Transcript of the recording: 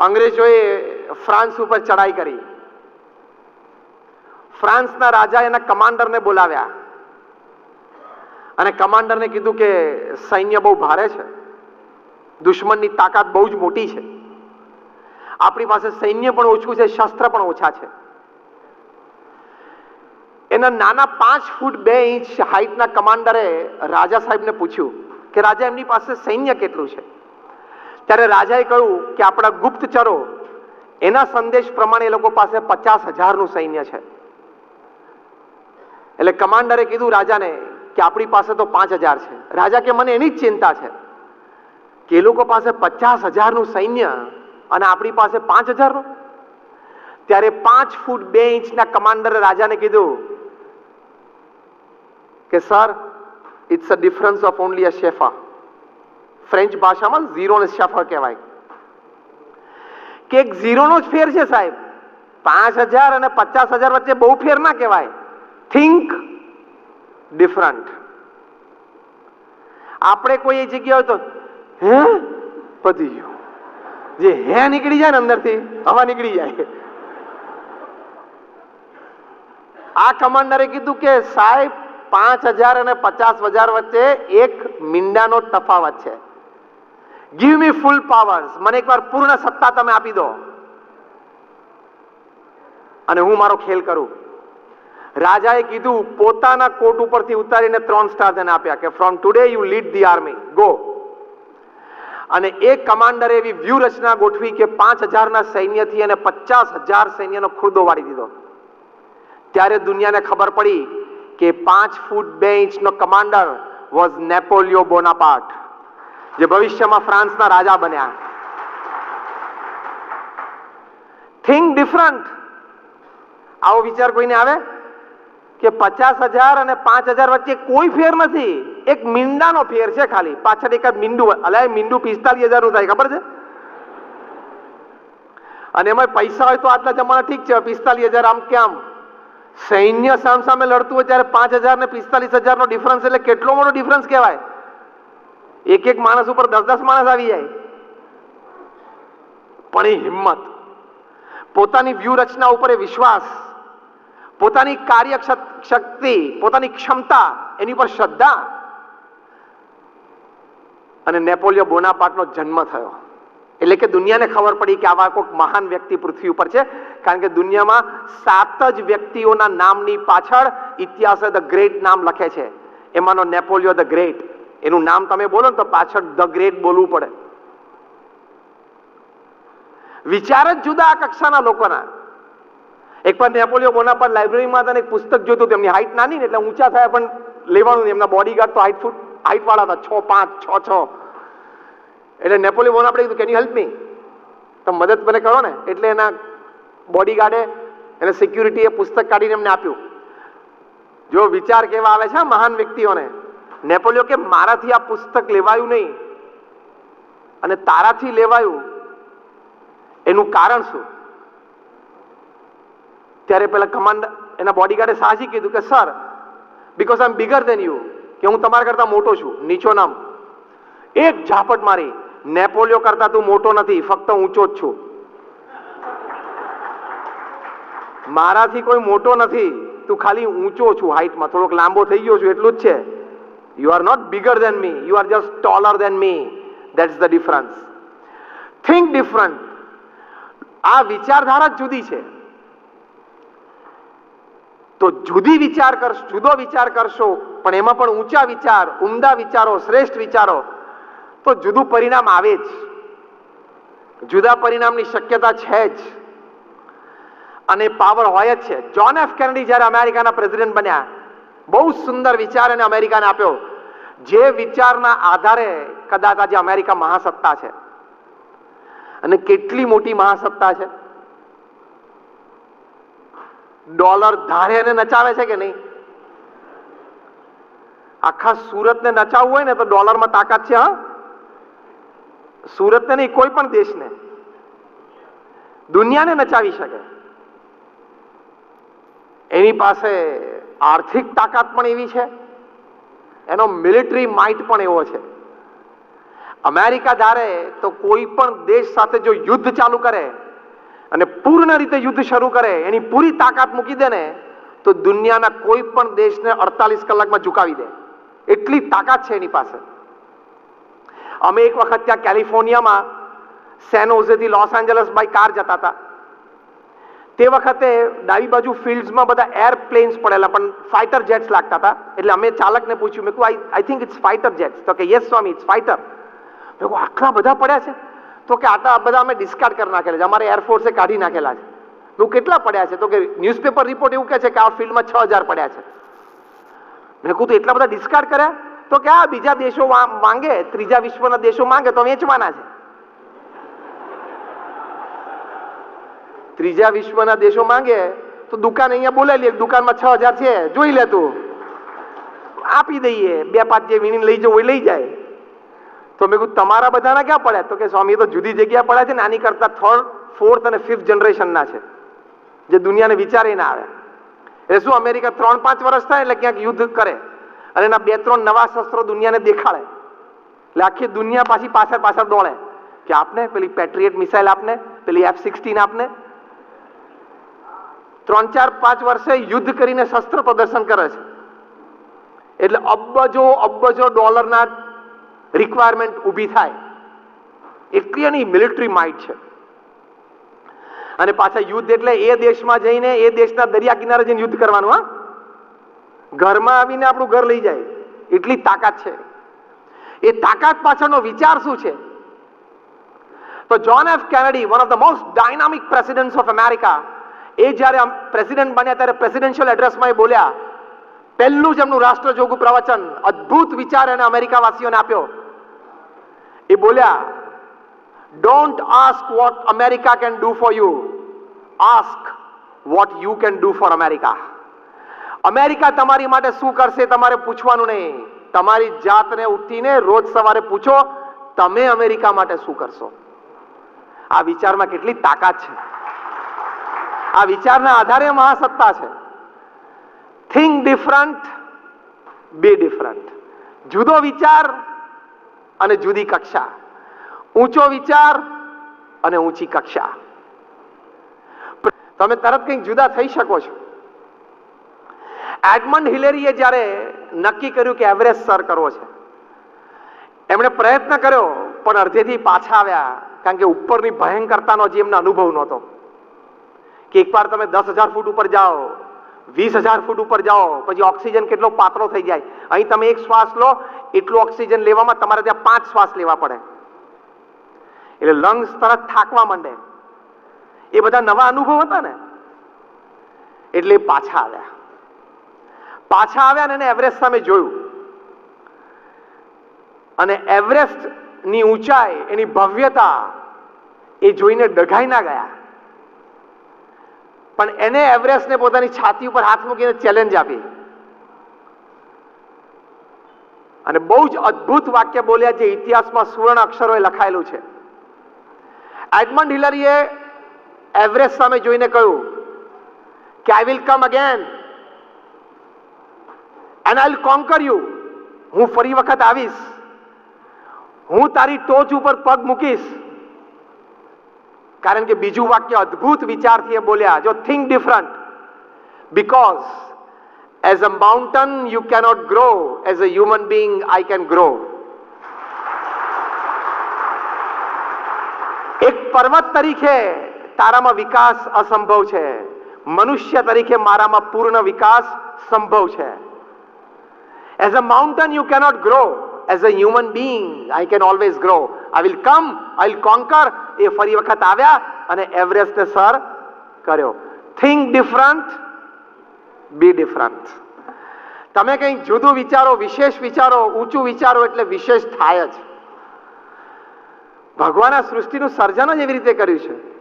અંગ્રેજોએ ફ્રાન્સ ઉપર ચડાઈ કરી. ફ્રાન્સના રાજા એના કમાન્ડરને બોલાવ્યા. અને કમાન્ડરને કીધું કે સૈન્ય બહુ ભારે છે. દુશ્મનની તાકાત બહુ જ મોટી છે. આપણી પાસે સૈન્ય પણ ઓછું છે, શસ્ત્ર પણ ઓછા છે. એના નાના પાંચ ફૂટ બે ઇંચ હાઈટના કમાન્ડરે રાજા સાહેબને પૂછ્યું કે, રાજા, એમની પાસે સૈન્ય કેટલું છે? ત્યારે રાજાએ કહ્યું કે આપણા ગુપ્તચરો, એના સંદેશ પ્રમાણે એ લોકો પાસે પચાસ હજારનું સૈન્ય છે. એટલે કમાન્ડરે કીધું રાજાને કે આપણી પાસે તો પાંચ હજાર છે. રાજા કે મને એની જ ચિંતા છે કે એ લોકો પાસે પચાસ હજારનું સૈન્ય અને આપણી પાસે પાંચ હજારનું. ત્યારે પાંચ ફૂટ બે ઇંચના કમાન્ડરે રાજાને કીધું કે sir it's a difference of only a શેફા French ભાષામાં ઝીરોને સફળ કહેવાય. કે એક ઝીરોનો જ ફેર છે સાહેબ. પાંચ હજાર અને પચાસ હજાર વચ્ચે બહુ ફેર ના કહેવાય. થિંક ડિફરન્ટ આપણે કોઈ એ જગ્યા હોય તો, હે? પતી ગયું. જે હે નીકળી જાય ને અંદરથી, હવા નીકળી જાય. આ કમાન્ડરે કીધું કે, સાહેબ, પાંચ હજાર અને પચાસ હજાર વચ્ચે એક મીંડાનો તફાવત છે. ગીવ મી ફૂલ પાવર્સ મને એકવાર પૂર્ણ સત્તા તમે આપી દો. અને હું મારો ખેલ કરું. રાજાએ કીધું, પોતાના કોટ ઉપરથી ઉતારીને ત્રણ સ્ટાર તેને આપ્યા કે from today you lead the army go અને એ કમાન્ડરે એવી વ્યૂહરચના ગોઠવી કે, પાંચ હજારના સૈન્યથી અને પચાસ હજાર સૈન્યનો ખુરદો વાળી દીધો. ત્યારે દુનિયાને ખબર પડી કે પાંચ ફૂટ બે ઇંચનો કમાન્ડર વોઝ નેપોલિયો બોનાપાર્ટ જે ભવિષ્યમાં ફ્રાન્સના રાજા બન્યા. થિંક ડિફરન્ટ આવો વિચાર કોઈને આવે? કે પચાસ હજાર અને પાંચ હજાર વચ્ચે કોઈ ફેર નથી. એક મીંડાનો ફેર છે ખાલી. પાછળ એક મીંડું અલ્યા મીંડું પિસ્તાલીસ હજારનું થાય. ખબર છે? અને એમાં પૈસા હોય તો આજના જમાના ઠીક છે. પિસ્તાલીસ હજાર આમ કેમ? સૈન્ય સામ સામે લડતું હોય ત્યારે પાંચ હજાર ને પિસ્તાલીસ હજાર નો ડિફરન્સ એટલે કેટલો મોટો ડિફરન્સ કહેવાય? એક એક માણસ ઉપર દસ દસ માણસ આવી જાય. પણ એ હિંમત, પોતાની વ્યૂહરચના ઉપર એ વિશ્વાસ, પોતાની કાર્ય શક્તિ, પોતાની ક્ષમતા, એની પર શ્રદ્ધા. અને નેપોલિયો બોનાપાટનો જન્મ થયો. એટલે કે દુનિયાને ખબર પડી કે આવા કોઈક મહાન વ્યક્તિ પૃથ્વી ઉપર છે. કારણ કે દુનિયામાં સાત જ વ્યક્તિઓના નામની પાછળ ઇતિહાસ ધ ગ્રેટ નામ લખે છે. એમાંનો નેપોલિયો ધ ગ્રેટ. એનું નામ તમે બોલો ને તો પાછળ ધ ગ્રેટ બોલવું પડે. વિચાર જ જુદા આ કક્ષાના લોકોના. એક વાર નેપોલિયો બોનાપાર્ટ લાઇબ્રેરીમાં હતા એક પુસ્તક જોતું તેમની હાઈટ નાની ને એટલે ઊંચા થયા પણ લેવાનું એમના બોડીગાર્ડ તો હાઈટ ફૂટ હાઈટ વાળા હતા, છ, પાંચ, છ છ. એટલે નેપોલિયો આપણે કીધું કેન યુ હેલ્પ મી તમે મદદ મને કરો ને. એટલે એના બોડીગાર્ડે એને સિક્યુરિટીએ પુસ્તક કાઢીને એમને આપ્યું. જો વિચાર કેવા આવે છે મહાન વ્યક્તિઓને નેપોલિયો કે મારાથી આ પુસ્તક લેવાયું નહીં. અને તારાથી લેવાયું. એનું કારણ શું? ત્યારે પેલા કમાન્ડર એના બોડીગાર્ડે સાહસી કીધું કે sir because I am bigger than you કે હું તમારા કરતા મોટો છું, નીચો નામ. એક ઝાપટ મારી નેપોલિયો કરતા તું મોટો નથી, ફક્ત ઊંચો જ છું. મારાથી કોઈ મોટો નથી, તું ખાલી ઊંચો છું હાઈટમાં થોડોક લાંબો થઈ ગયો છું, એટલું જ છે. You are not bigger than me you are just taller than me That's the difference think different આ વિચારધારા જુદી છે. તો જુદી વિચાર કરશો, જુદો વિચાર કરશો, પણ એમાં પણ ઊંચા વિચાર, ઉમદા વિચારો, શ્રેષ્ઠ વિચારો, તો જુદું પરિણામ આવે જ. જુદા પરિણામની શક્યતા છે જ. અને પાવર હોય જ છે. જોન એફ કેનેડી જ્યારે અમેરિકાના પ્રેસિડેન્ટ બન્યા બહુ સુંદર વિચાર એને અમેરિકાને આપ્યો. જે વિચારના આધારે કદાચ આજે અમેરિકા મહાસત્તા છે. અને કેટલી મોટી મહાસત્તા છે. ડોલર ધારે એને નચાવે છે કે નહીં? આખા સુરતને નચાવવું હોય ને તો ડોલરમાં તાકાત છે, હા? સુરતને નહીં, કોઈ પણ દેશને. દુનિયાને નચાવી શકે. એની પાસે આર્થિક તાકાત પણ એવી છે. એનો મિલિટરી માઇટ પણ એવો છે. અમેરિકા ધારે તો કોઈ પણ દેશ સાથે જો યુદ્ધ ચાલુ કરે અને પૂર્ણ રીતે યુદ્ધ શરૂ કરે, એની પૂરી તાકાત મૂકી દે ને, તો દુનિયાના કોઈ પણ દેશને અડતાલીસ કલાકમાં ઝુકાવી દે. એટલી તાકાત છે એની પાસે. અમે એક વખત ત્યાં કેલિફોર્નિયામાં સેન ઓઝેથી લોસ એન્જલસ બાય કાર જતા હતા. તે વખતે ડાબી બાજુ ફિલ્ડ્સમાં બધા એરપ્લેન્સ પડેલા, પણ ફાઇટર જેટ્સ લાગતા હતા. એટલે અમે ચાલકને પૂછ્યું, મેં કહું I I think it's fighter jets તો કે યસ સ્વામી ઇટ્સ ફાઇટર મેં કહું આટલા બધા પડ્યા છે? તો કે આટલા બધા અમે ડિસ્કાર્ડ કરી નાખેલા છે. અમારે એરફોર્સે કાઢી નાખેલા છે. મેં કેટલા પડ્યા છે? તો કે ન્યૂઝપેપર રિપોર્ટ એવું કહે છે કે આ ફિલ્ડમાં છ હજાર પડ્યા છે. મેં કહું તો એટલા બધા ડિસ્કાર્ડ કર્યા? તો કે આ બીજા દેશો માંગે, ત્રીજા વિશ્વના દેશો માંગે તો વેચવાના છે. ત્રીજા વિશ્વના દેશો માંગે, તો દુકાન અહીંયા બોલાવી લે દુકાનમાં છ હજાર છે, જોઈ લે તું. આપી દઈએ, બે પાંચ જે વીણીને લઈ જવું એ લઈ જાય. તો મેં કહ્યું તમારા બધાના ક્યાં પડ્યા તો કે, સ્વામી તો જુદી જગ્યા પડ્યા છે ને, આની કરતા થર્ડ ફોર્થ અને ફિફ્થ જનરેશનના છે, જે દુનિયાને વિચારે ના આવે. એટલે શું અમેરિકા ત્રણ પાંચ વર્ષ થાય એટલે ક્યાંક યુદ્ધ કરે, અને એના બે ત્રણ નવા શસ્ત્રો દુનિયાને દેખાડે. એટલે આખી દુનિયા પાછી પાછળ પાછળ દોડે, કે આપને, પેલી પેટ્રિયટ મિસાઇલ આપને, પેલી એફ સિક્સટીન આપને ત્રણ, ચાર, પાંચ વર્ષે યુદ્ધ કરીને શસ્ત્ર પ્રદર્શન કરે છે. એટલે અબજો અબજો ડોલરના રિક્વાયરમેન્ટ ઊભી થાય. એટલી એની મિલિટરી માઇટ છે. અને પાછા યુદ્ધ એટલે એ દેશમાં જઈને એ દેશના દરિયા કિનારે જઈને યુદ્ધ કરવાનું, હા? ઘરમાં આવીને આપણું ઘર લઈ જાય. એટલી તાકાત છે. એ તાકાત પાછળનો વિચાર શું છે? તો John F Kennedy one of the most dynamic president of America એ જ્યારે પ્રેસિડેન્ટ બન્યા ત્યારે પ્રેસિડેન્શિયલ એડ્રેસમાં એ બોલ્યા, પહેલું જ એમનું રાષ્ટ્રજોગું પ્રવચન, અદ્ભુત વિચાર એને અમેરિકાવાસીઓને આપ્યો. એ બોલ્યા don't ask what America can do for you ask what you can do for America America તમારી માટે શું કરશે તમારે પૂછવાનું નહીં. તમારી જાતને ઉઠીને રોજ સવારે પૂછો, તમે અમેરિકા માટે શું કરશો? આ વિચારમાં કેટલી તાકાત છે. આ વિચારના આધારે મહાસત્તા છે. થિંક ડિફરન્ટ બી ડિફરન્ટ જુદો વિચાર અને જુદી કક્ષા. ઊંચો વિચાર અને ઊંચી કક્ષા. તમે તરત કંઈક જુદા થઈ શકો છો. એડમંડ હિલેરીએ જ્યારે નક્કી કર્યું કે એવરેસ્ટ સર કરવો છે, એમણે પ્રયત્ન કર્યો, પણ અડધેથી પાછા આવ્યા, કારણ કે ઉપરની ભયંકરતાનો જે એમને અનુભવ નહોતો. કે એકવાર તમે દસ હજાર ફૂટ ઉપર જાઓ, વીસ હજાર ફૂટ ઉપર જાઓ, પછી ઓક્સિજન કેટલો પાતળો થઈ જાય. અહીં તમે એક શ્વાસ લો, એટલું ઓક્સિજન લેવામાં તમારે ત્યાં પાંચ શ્વાસ લેવા પડે. એટલે લંગ્સ તરત થાકવા માંડે. એ બધા નવા અનુભવ હતા ને? એટલે પાછા આવ્યા. પાછા આવ્યા ને એને એવરેસ્ટ સામે જોયું. અને એવરેસ્ટની ઊંચાઈ, એની ભવ્યતા એ જોઈને ડઘાઈ ના ગયા. પણ એને એવરેસ્ટને પોતાની છાતી ઉપર હાથ મૂકીને ચેલેન્જ આપી. અને બહુ જ અદ્ભુત વાક્ય બોલ્યા જે ઇતિહાસમાં સુવર્ણ અક્ષરોએ લખાયેલું છે. એડમંડ હિલરીએ એવરેસ્ટ સામે જોઈને કહ્યું કે I will come again and I conquer you હું ફરી વખત આવીશ. હું તારી ટોચ ઉપર પગ મૂકીશ. કારણ કે બીજું વાક્ય અદ્ભુત વિચારથી એ બોલ્યા જો think different because as a mountain you cannot grow as a human being I can grow એક પર્વત તરીકે તારામાં વિકાસ અસંભવ છે મનુષ્ય તરીકે મારામાં પૂર્ણ વિકાસ સંભવ છે as a mountain you cannot grow as a human being I can always grow I will come I will conquer એ ફરી વખત આવ્યા અને એવરેસ્ટને સર કર્યો. થિંક ડિફરન્ટ બી ડિફરન્ટ તમે કંઈક જુદું વિચારો, વિશેષ વિચારો, ઊંચું વિચારો એટલે વિશેષ થાય જ. ભગવાન સૃષ્ટિનું સર્જન જ એવી રીતે કર્યું છે.